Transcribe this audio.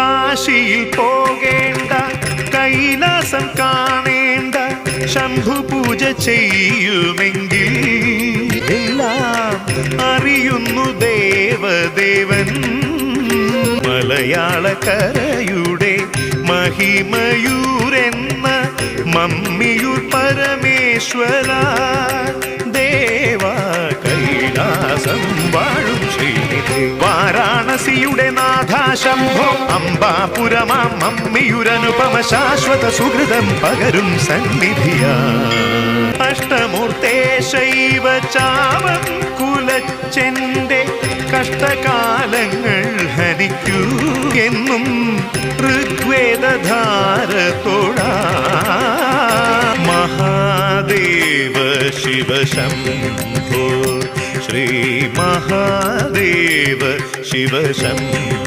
കാശിയിൽ പോകേണ്ട കൈലാസം കാണേണ്ട ശംഭു പൂജ ചെയ്യുമെങ്കിൽ എല്ലാം അറിയുന്നു ദേവദേവൻ. മലയാളക്കരയുടെ മഹിമയൂരെന്ന മമ്മിയൂർ പരമേശ്വര ദേവ കൈലാസം വാഴും ശ്രീനിധി വാരാണസിയുടെ നാഥാശംഭോ. അംബാപുരമാം മമ്മിയുരനുപമ ശാശ്വത സുഹൃതം പകരും സന്നിധിയാ. അഷ്ടമൂർത്തേ ശൈവ ചാവം കുലച്ചെന്റെ കഷ്ടകാലങ്ങൾ ഹനിക്കൂ എന്നും ഋഗ്വേദധാരത്തോടാ. മഹാദേവ ശിവശംഭോ. മഹാദേവ ശിവശംഭോ